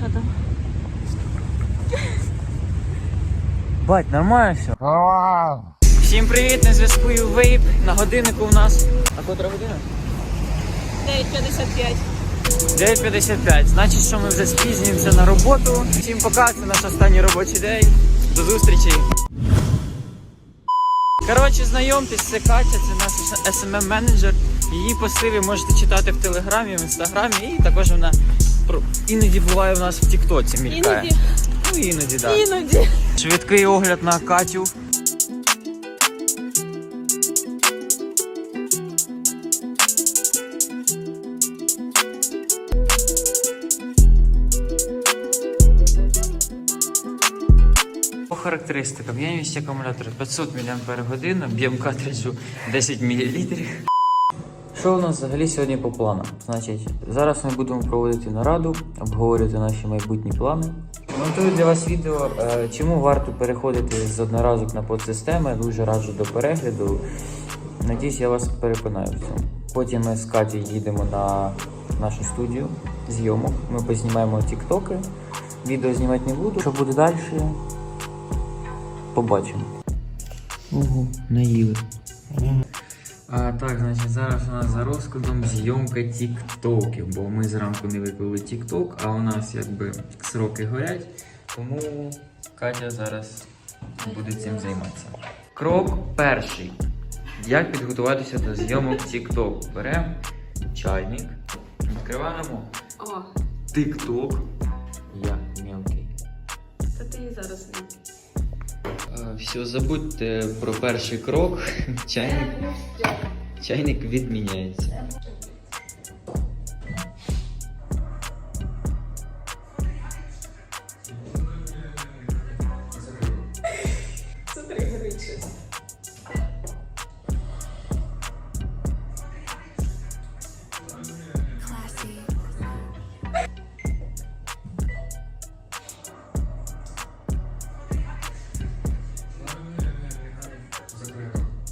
Що там? Бать, нормально все. Всім привіт, на зв'язку Вейп. На годиннику у нас. А котра година? 9.55. 9.55. Значить, що ми вже спізнюємося на роботу. Всім пока, це наш останній робочий день. До зустрічі. Коротше, знайомтесь, це Катя, це наш smm менеджер Її пости ви можете читати в Телеграмі, в Інстаграмі, і також вона іноді буває у нас в Тіктоці мількає. Іноді. Ну іноді, так. Іноді. Швидкий огляд на Катю. По характеристикам ємність акумулятора 500 мАч, об'єм картриджу 10 мл. Що у нас взагалі сьогодні по планам? Значить, зараз ми будемо проводити нараду, обговорювати наші майбутні плани. Монтую для вас відео, е, чому варто переходити з одноразок на подсистеми. Дуже раджу до перегляду. Надіюсь, я вас переконаю в цьому. Потім ми з Катю їдемо на нашу студію зйомок. Ми познімаємо тіктоки. Відео знімати не буду. Що буде далі? Побачимо. Ого, наїли. А, так, значить, зараз у нас за розкладом зйомка тіктоків, бо ми зранку не виклали тікток, а у нас якби сроки горять, тому Катя зараз буде цим займатися. Крок перший. Як підготуватися до зйомок TikTok? Беремо чайник, відкриваємо TikTok. Я мелкий. та ти і зараз не. Все, забудьте про перший крок. Чайник, чайник відміняється.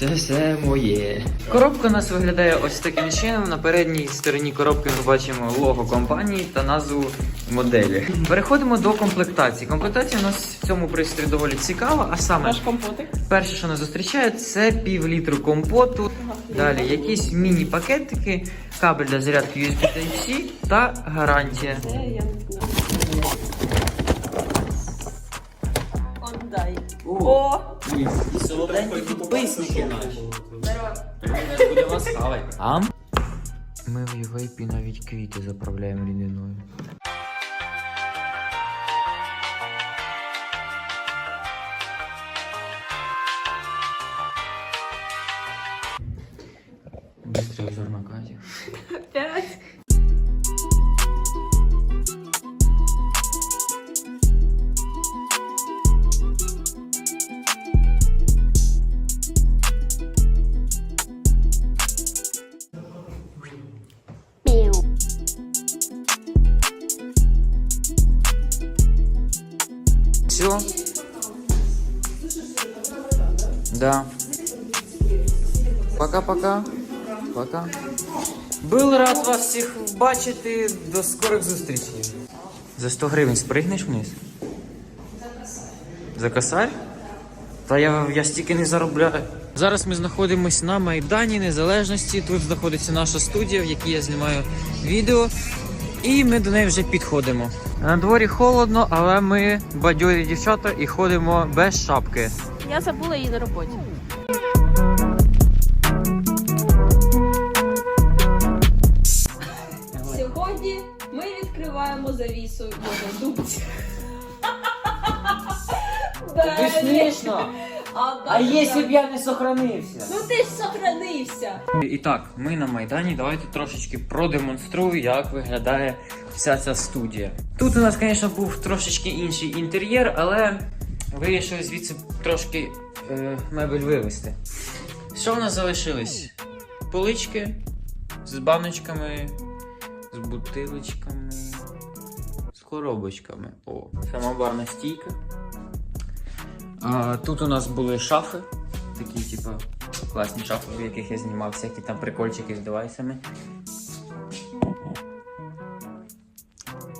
це все моє. Коробка у нас виглядає ось таким чином. На передній стороні коробки ми бачимо лого компанії та назву моделі. Переходимо до комплектації. Комплектація у нас в цьому пристрої доволі цікава, а саме Наш компотик. перше, що нас зустрічає, це пів літру компоту. Далі якісь міні-пакетики, кабель для зарядки USB Type-C та гарантія. Це я не знаю. О, Солоденькі підписники наші. Ми в Євейпі навіть квіти заправляємо рідиною. Быстрый обзор на Катю. п'ять. Все. Да. Пока-пока. Пока. Был рад вас всіх бачити. До скорих зустрічей. За 100 гривень спригнеш вниз? За косарь? Та я, я стільки не заробляю. Зараз ми знаходимося на Майдані Незалежності. Тут знаходиться наша студія, в якій я знімаю відео. І ми до неї вже підходимо. На дворі холодно, але ми бадьорі дівчата і ходимо без шапки. Я забула її на роботі. Сьогодні ми відкриваємо завісу його дубці. смішно! А якщо б я не сохранився? Ну ти ж сохранився. І так, ми на Майдані. Давайте трошечки продемонструю, як виглядає вся ця студія. Тут у нас, звісно, був трошечки інший інтер'єр, але вирішили звідси трошки е, мебель вивезти. Що в нас залишилось? Полички з баночками, з бутилочками, з коробочками. О, самобарна стійка. А, тут у нас були шафи. Такі, типу, класні шафи, в яких я знімав всякі там прикольчики з девайсами.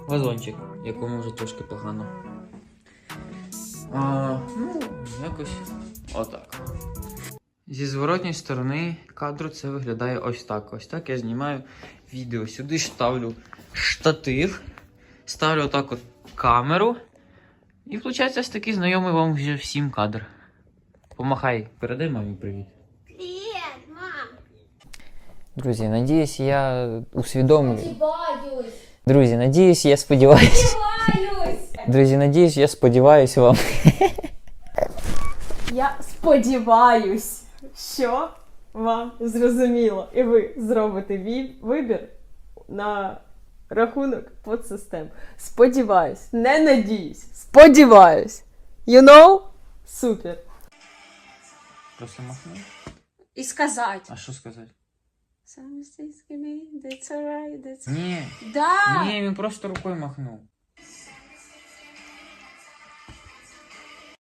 Вазончик, якому вже трошки погано. А, ну, якось отак. Зі зворотньої сторони кадру це виглядає ось так. Ось так я знімаю відео. Сюди ставлю штатив, ставлю отак от камеру. І виходить ось такий знайомий вам вже всім кадр. Помахай, передай мамі привіт. Привет, мам. Друзі, надіюсь, я усвідомлюю. Сподіваюсь. Друзі, надіюсь, я сподіваюся. Сподіваюсь. Друзі, надіюсь, я сподіваюся вам. Я сподіваюсь, що вам зрозуміло, і ви зробите вибір на рахунок подсистем. Сподіваюсь, не надіюсь, сподіваюсь. You know? Супер. Просто махну. І сказати. А що сказати? That's alright, that's... Ні. Да! Ні, він просто рукою махнув.